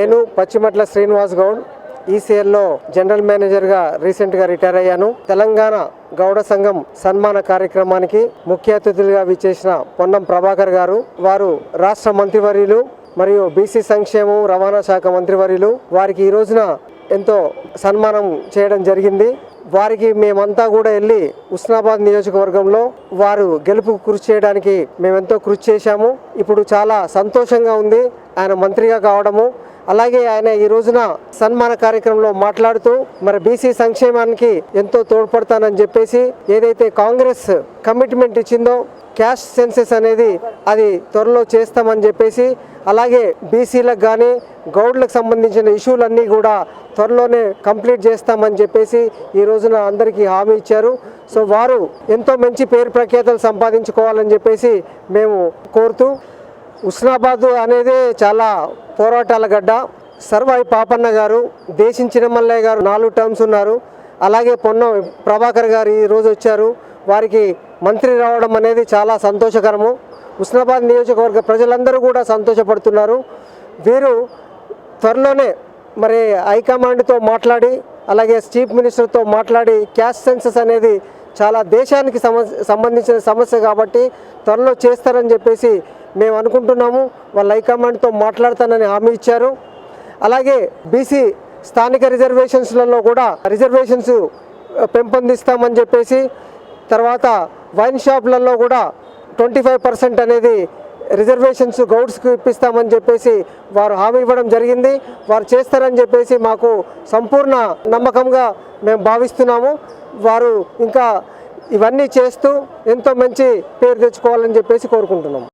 నేను పచ్చిమట్ల శ్రీనివాస్ గౌడ్ ఈసీఎల్లో జనరల్ మేనేజర్గా రీసెంట్గా రిటైర్ అయ్యాను. తెలంగాణ గౌడ సంఘం సన్మాన కార్యక్రమానికి ముఖ్య అతిథులుగా విచ్చేసిన పొన్నం ప్రభాకర్ గారు వారు రాష్ట్ర మంత్రివర్యులు మరియు బీసీ సంక్షేమం రవాణా శాఖ మంత్రివర్యులు. వారికి ఈ రోజున ఎంతో సన్మానం చేయడం జరిగింది. వారికి మేమంతా కూడా వెళ్ళి ఉస్నాబాద్ నియోజకవర్గంలో వారు గెలుపు కృషి చేయడానికి మేమెంతో కృషి చేశాము. ఇప్పుడు చాలా సంతోషంగా ఉంది. ఆయన మంత్రిగా కావడము అలాగే ఆయన ఈ రోజున సన్మాన కార్యక్రమంలో మాట్లాడుతూ మరి బీసీ సంక్షేమానికి ఎంతో తోడ్పడతానని చెప్పేసి ఏదైతే కాంగ్రెస్ కమిట్మెంట్ ఇచ్చిందో క్యాష్ సెన్సెస్ అనేది అది త్వరలో చేస్తామని చెప్పేసి అలాగే బీసీలకు కానీ గౌడ్లకు సంబంధించిన ఇష్యూలన్నీ కూడా త్వరలోనే కంప్లీట్ చేస్తామని చెప్పేసి ఈ రోజున అందరికీ హామీ ఇచ్చారు. సో వారు ఎంతో మంచి పేరు ప్రఖ్యాతలు సంపాదించుకోవాలని చెప్పేసి మేము కోరుతూ ఉస్నాబాద్ అనేది చాలా పోరాటాల గడ్డ. సర్వాయి పాపన్న గారు దేశం చిన్నమల్లయ్య గారు నాలుగు టర్మ్స్ ఉన్నారు. అలాగే పొన్నం ప్రభాకర్ గారు ఈరోజు వచ్చారు. వారికి మంత్రి రావడం అనేది చాలా సంతోషకరము. ఉస్నాబాద్ నియోజకవర్గ ప్రజలందరూ కూడా సంతోషపడుతున్నారు. వీరు త్వరలోనే మరి హైకమాండ్తో మాట్లాడి అలాగే చీఫ్ మినిస్టర్తో మాట్లాడి క్యాష్ సెన్సెస్ అనేది చాలా దేశానికి సంబంధించిన సమస్య కాబట్టి త్వరలో చేస్తారని చెప్పేసి మేము అనుకుంటున్నాము. వాళ్ళ హైకమాండ్తో మాట్లాడతానని హామీ ఇచ్చారు. అలాగే బీసీ స్థానిక రిజర్వేషన్స్లలో కూడా రిజర్వేషన్స్ పెంపొందిస్తామని చెప్పేసి తర్వాత వైన్ షాప్లలో కూడా ట్వంటీ ఫైవ్ పర్సెంట్ అనేది రిజర్వేషన్స్ గౌడ్స్కి ఇప్పిస్తామని చెప్పేసి వారు హామీ ఇవ్వడం జరిగింది. వారు చేస్తారని చెప్పేసి మాకు సంపూర్ణ నమ్మకంగా మేము భావిస్తున్నాము. వారు ఇంకా ఇవన్నీ చేస్తూ ఎంతో మంచి పేరు తెచ్చుకోవాలని చెప్పేసి కోరుకుంటున్నాము.